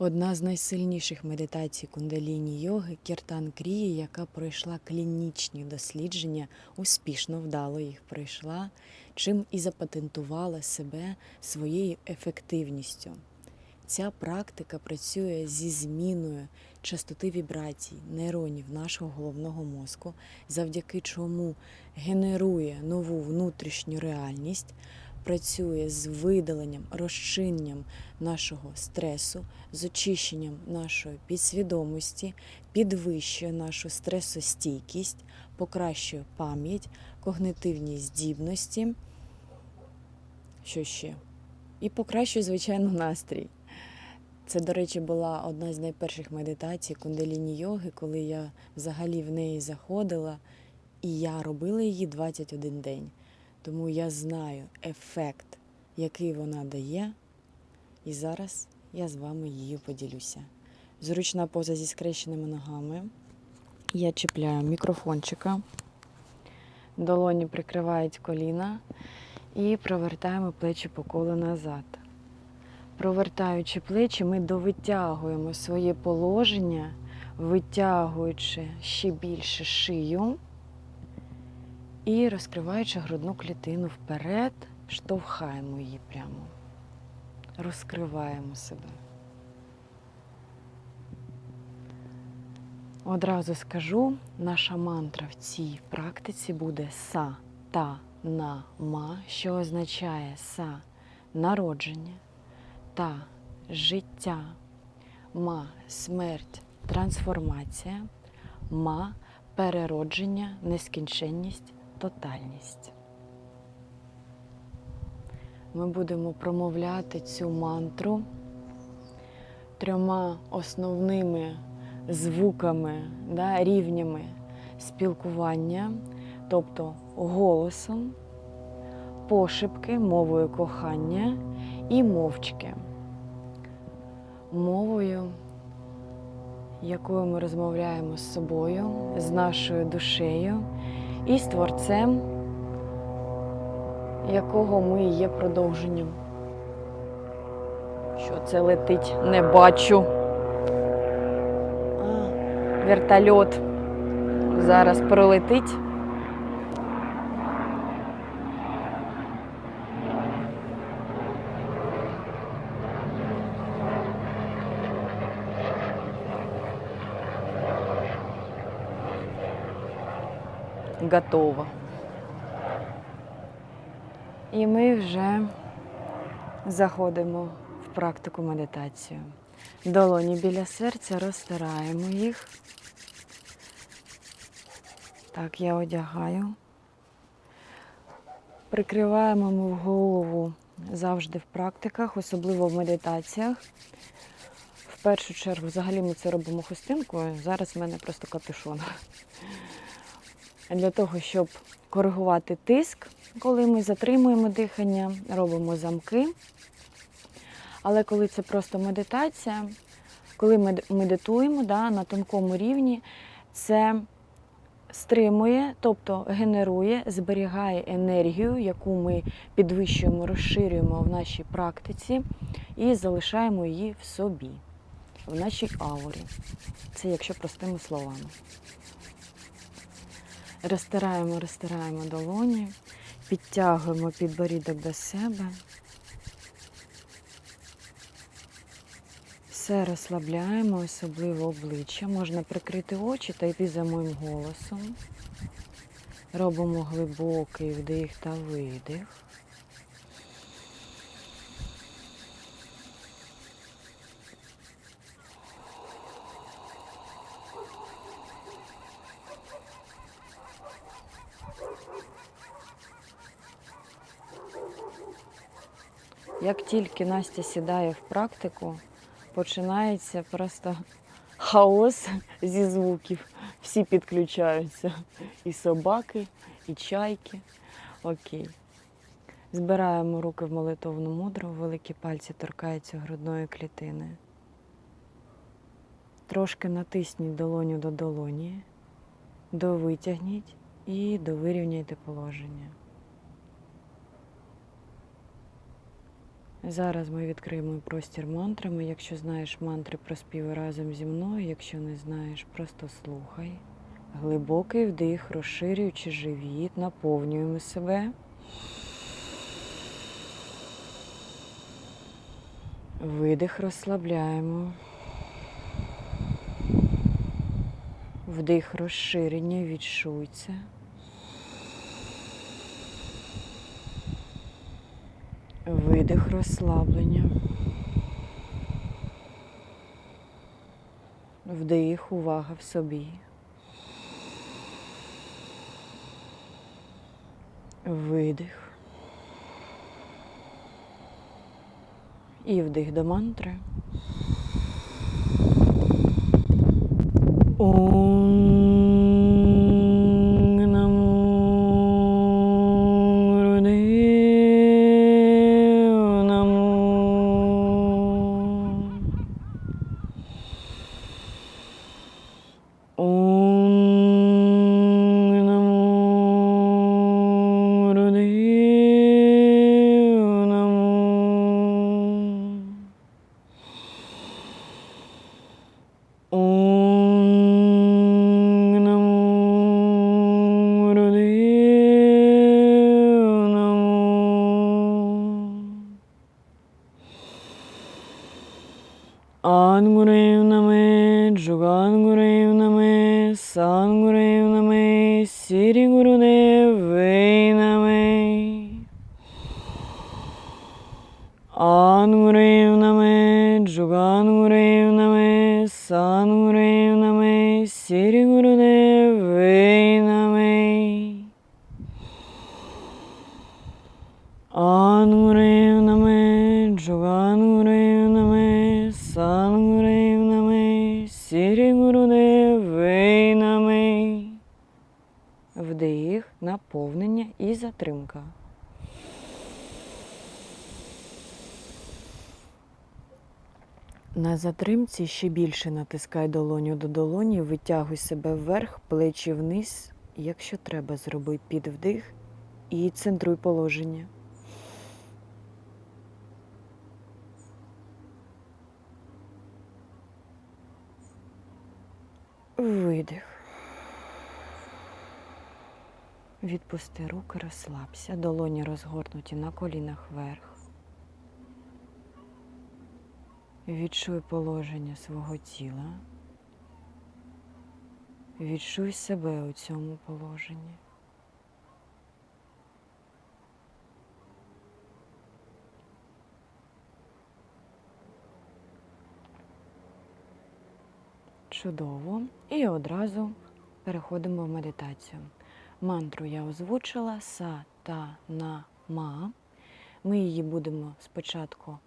Одна з найсильніших медитацій кундаліні йоги Кіртан Крії, яка пройшла клінічні дослідження, успішно вдало їх пройшла, чим і запатентувала себе своєю ефективністю. Ця практика працює зі зміною частоти вібрацій нейронів нашого головного мозку, завдяки чому генерує нову внутрішню реальність, працює з видаленням, розчиненням нашого стресу, з очищенням нашої підсвідомості, підвищує нашу стресостійкість, покращує пам'ять, когнитивні здібності. Що ще? І покращує, звичайно, настрій. Це, до речі, була одна з найперших медитацій кундаліні йоги, коли я взагалі в неї заходила, і я робила її 21 день. Тому я знаю ефект, який вона дає, і зараз я з вами її поділюся. Зручна поза зі скрещеними ногами. Я чіпляю мікрофончика, долоні прикривають коліна і провертаємо плечі по колу назад. Провертаючи плечі, ми довитягуємо своє положення, витягуючи ще більше шию і розкриваючи грудну клітину вперед, штовхаємо її прямо. Розкриваємо себе. Одразу скажу, наша мантра в цій практиці буде са та на ма, що означає са народження та життя, ма смерть, трансформація, ма переродження, нескінченність, тотальність. Ми будемо промовляти цю мантру трьома основними звуками, да, рівнями спілкування, тобто голосом, пошепки, мовою кохання і мовчки. Мовою, якою ми розмовляємо з собою, з нашою душею і з творцем, якого ми є продовженням. Що це летить, не бачу. А, вертольот зараз пролетить. Готово. І ми вже заходимо в практику медитацію. Долоні біля серця розтираємо їх. Так, я одягаю. Прикриваємо ми в голову завжди в практиках, особливо в медитаціях. В першу чергу, взагалі ми це робимо хустинкою. Зараз в мене просто капюшон. Для того, щоб коригувати тиск, коли ми затримуємо дихання, робимо замки. Але коли це просто медитація, коли ми медитуємо да, на тонкому рівні, це стримує, тобто генерує, зберігає енергію, яку ми підвищуємо, розширюємо в нашій практиці і залишаємо її в собі, в нашій аурі. Це якщо простими словами. Розтираємо, розтираємо долоні, підтягуємо підборідок до себе. Все розслабляємо, особливо обличчя. Можна прикрити очі та йти за моїм голосом. Робимо глибокий вдих та видих. Як тільки Настя сідає в практику, починається просто хаос зі звуків. Всі підключаються. І собаки, і чайки. Окей. Збираємо руки в молитовну мудру, великі пальці торкаються грудної клітини. Трошки натисніть долоню до долоні, довитягніть і довирівняйте положення. Зараз ми відкриємо простір мантрами. Якщо знаєш мантри, проспівай разом зі мною. Якщо не знаєш, просто слухай. Глибокий вдих, розширюючи живіт, наповнюємо себе. Видих розслабляємо. Вдих розширення, відчуйся. Видих розслаблення. Вдих, увага в собі. Видих. І вдих до мантри. Наповнення і затримка. На затримці ще більше натискай долоню до долоні, витягуй себе вверх, плечі вниз. Якщо треба, зроби підвдих і центруй положення. Видих. Відпусти руки, розслабся, долоні розгорнуті на колінах вверх. Відчуй положення свого тіла. Відчуй себе у цьому положенні. Чудово. І одразу переходимо в медитацію. Мантру я озвучила са та на ма. Ми її будемо спочатку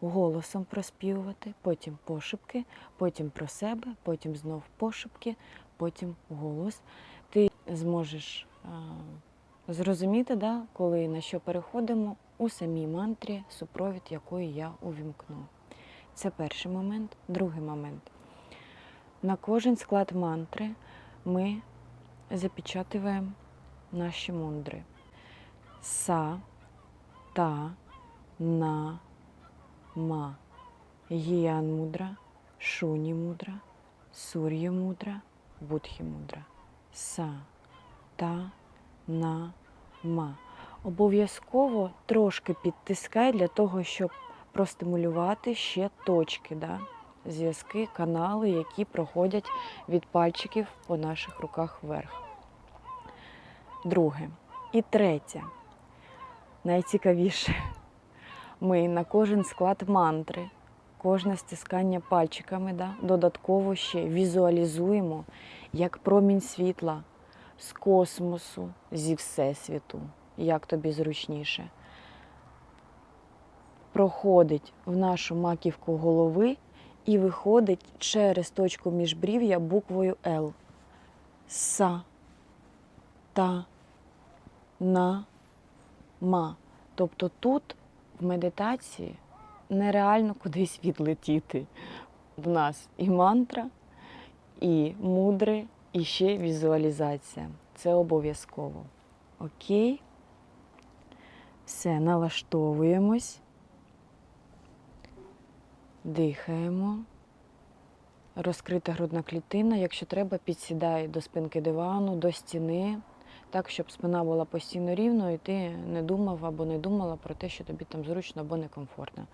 голосом проспівувати, потім пошепки, потім про себе, потім знов пошепки, потім голос. Ти зможеш а, зрозуміти, да, коли на що переходимо у самій мантрі, супровід якої я увімкну. Це перший момент. Другий момент. На кожен склад мантри ми запечатуємо наші мундри. Са, та, на, ма. Гіян мудра, шуні мудра, сур'я мудра, будхі мудра. Са, та, на, ма. Обов'язково трошки підтискай для того, щоб простимулювати ще точки. Да? Зв'язки, канали, які проходять від пальчиків по наших руках вверх. Друге. І третє, найцікавіше, ми на кожен склад мантри, кожне стискання пальчиками, да, додатково ще візуалізуємо, як промінь світла з космосу, зі Всесвіту, як тобі зручніше, проходить в нашу маківку голови і виходить через точку міжбрів'я буквою Л. Са, та, на, ма. Тобто тут в медитації нереально кудись відлетіти. В нас і мантра, і мудри, і ще візуалізація. Це обов'язково. Окей. Все, налаштовуємось. Дихаємо. Розкрита грудна клітина. Якщо треба, підсідай до спинки дивану, до стіни, так, щоб спина була постійно рівною, і ти не думав або не думала про те, що тобі там зручно або некомфортно.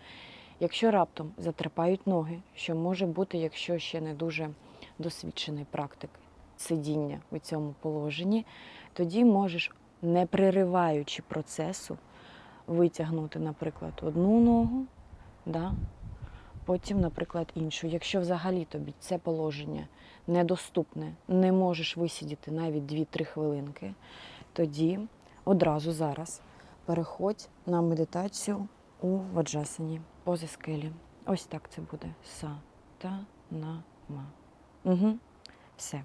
Якщо раптом затрапають ноги, що може бути, якщо ще не дуже досвідчений практик сидіння у цьому положенні, тоді можеш, не пририваючи процесу, витягнути, наприклад, одну ногу, да? Потім, наприклад, іншу. Якщо взагалі тобі це положення недоступне, не можеш висидіти навіть 2-3 хвилинки, тоді одразу зараз переходь на медитацію у ваджасані, пози скелі. Ось так це буде. Са, та, на, ма. Угу. Все.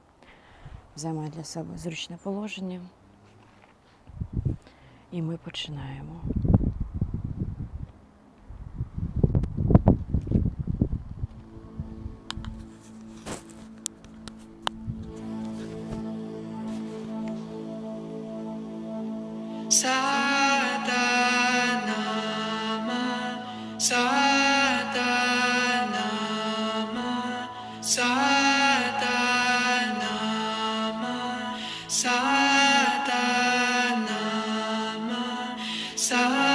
Займай для себе зручне положення. І ми починаємо. side.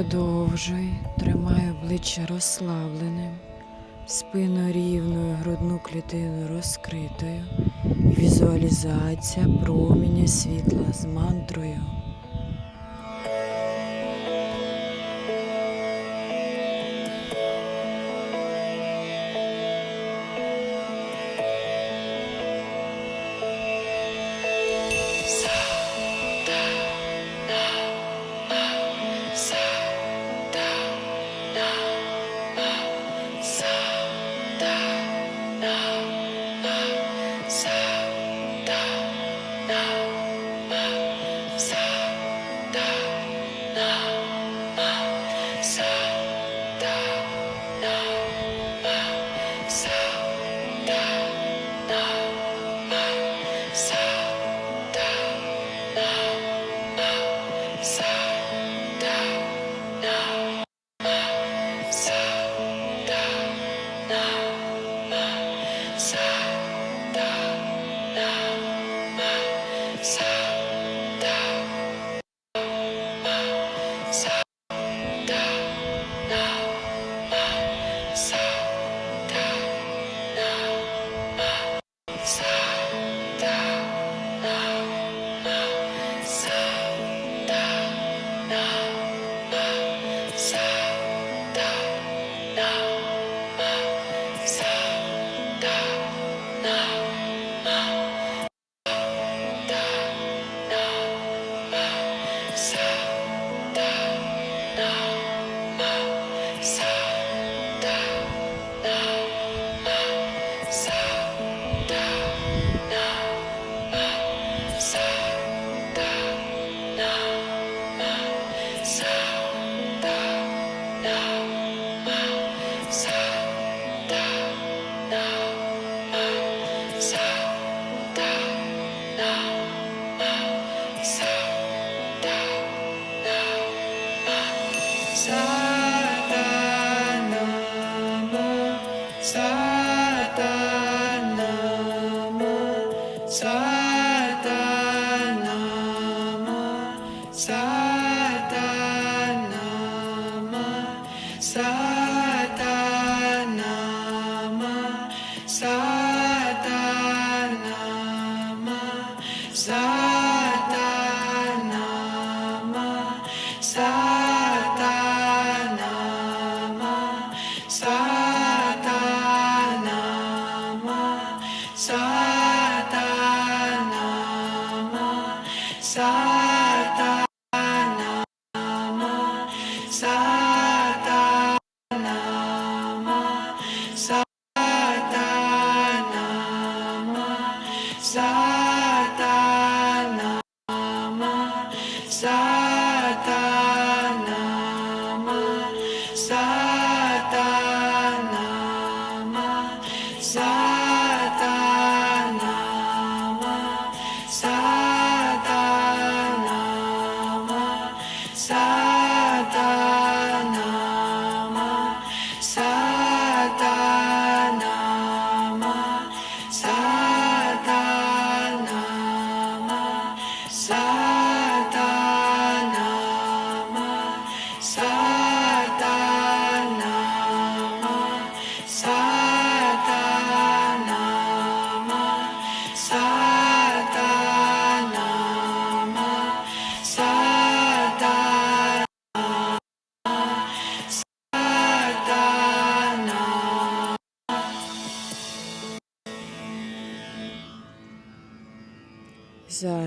Продовжуй, тримай обличчя розслабленим, спину рівною, грудну клітину розкритою. Візуалізація проміння світла з мантрою.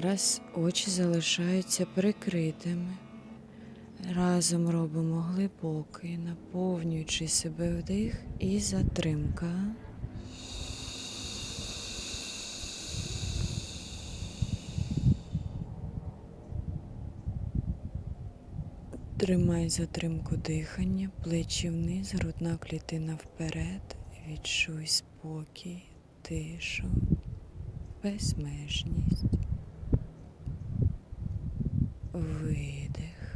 Зараз очі залишаються прикритими. Разом робимо глибокий, наповнюючи себе вдих і затримка. Тримай затримку дихання, плечі вниз, грудна клітина вперед. Відчуй спокій, тишу, безмежність. Видих.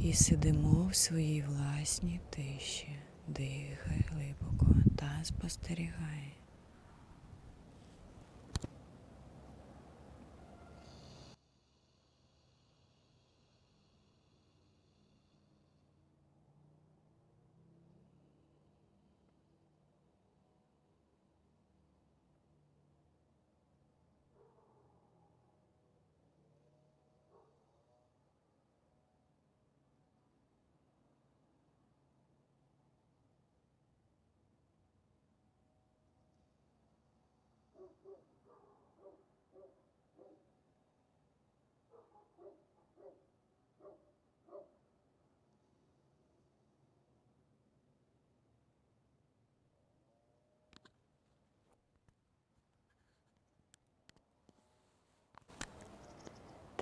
І сидимо в своїй власній тиші. Дихай глибоко та спостерігай.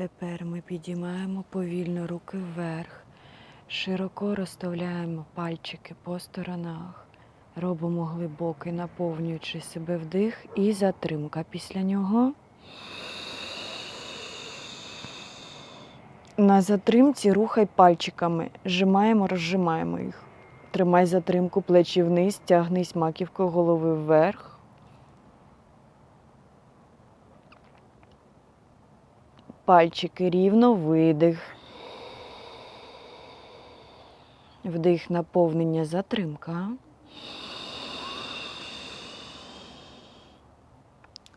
Тепер ми підіймаємо повільно руки вверх, широко розставляємо пальчики по сторонах, робимо глибокий, наповнюючи себе вдих і затримка після нього. На затримці рухай пальчиками, зжимаємо, розжимаємо їх. Тримай затримку, плечі вниз, тягнись маківкою голови вверх. Пальчики рівно, видих. Вдих, наповнення, затримка.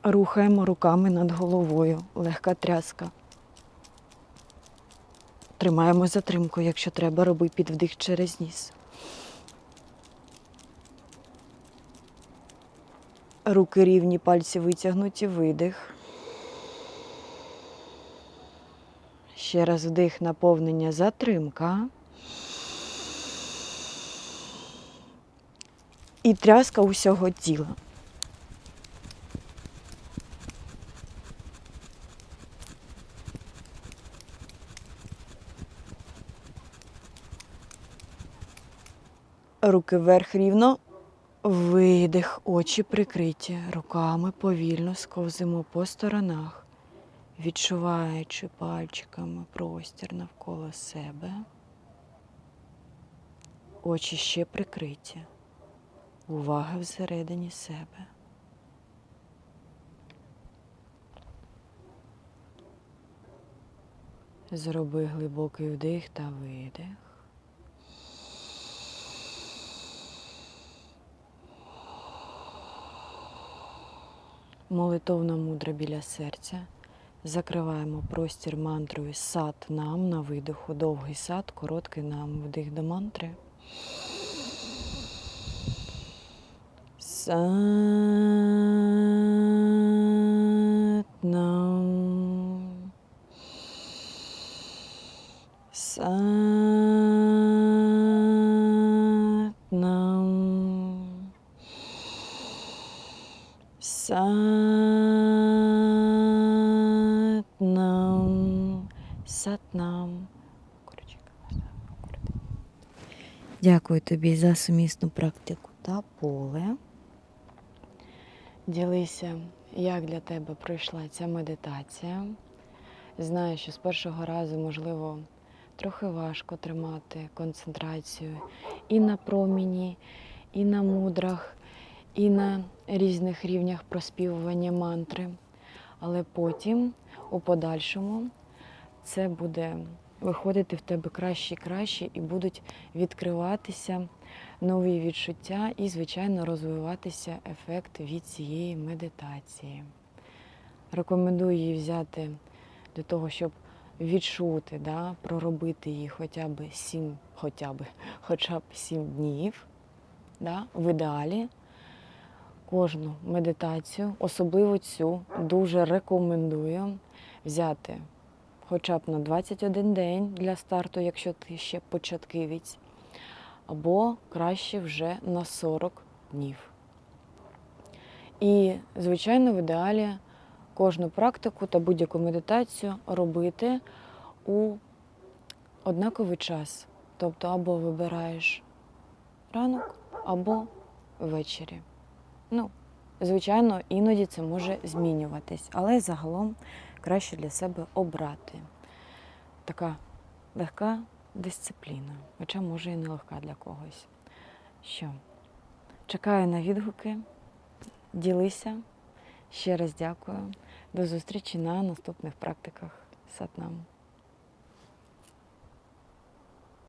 Рухаємо руками над головою. Легка тряска. Тримаємо затримку, якщо треба, роби підвдих через ніс. Руки рівні, пальці витягнуті, видих. Ще раз вдих, наповнення, затримка. І тряска усього тіла. Руки вверх рівно. Видих, очі прикриті. Руками повільно сковзимо по сторонах, відчуваючи пальчиками простір навколо себе. Очі ще прикриті. Увага всередині себе. Зроби глибокий вдих та видих. Молитовна мудра біля серця. Закриваємо простір мантрою сад нам на видиху. Довгий сад, короткий нам вдих до мантри. Сад нам. Сат нам. Сатнам. Сатнам. Дякую тобі за сумісну практику та поле. Ділися, як для тебе пройшла ця медитація. Знаю, що з першого разу, можливо, трохи важко тримати концентрацію і на проміні, і на мудрах, і на різних рівнях проспівування мантри. Але потім, у подальшому, це буде виходити в тебе краще і краще, і будуть відкриватися нові відчуття і, звичайно, розвиватися ефект від цієї медитації. Рекомендую її взяти для того, щоб відчути, да, проробити її хоча б 7, хоча б, хоча б 7 днів. Да, в ідеалі кожну медитацію, особливо цю, дуже рекомендую взяти хоча б на 21 день для старту, якщо ти ще початківець, або краще вже на 40 днів. І, звичайно, в ідеалі кожну практику та будь-яку медитацію робити у однаковий час. Тобто або вибираєш ранок, або ввечері. Ну, звичайно, іноді це може змінюватись, але загалом краще для себе обрати. Така легка дисципліна, хоча може і не легка для когось. Що? Чекаю на відгуки, ділися. Ще раз дякую. До зустрічі на наступних практиках Сатнам.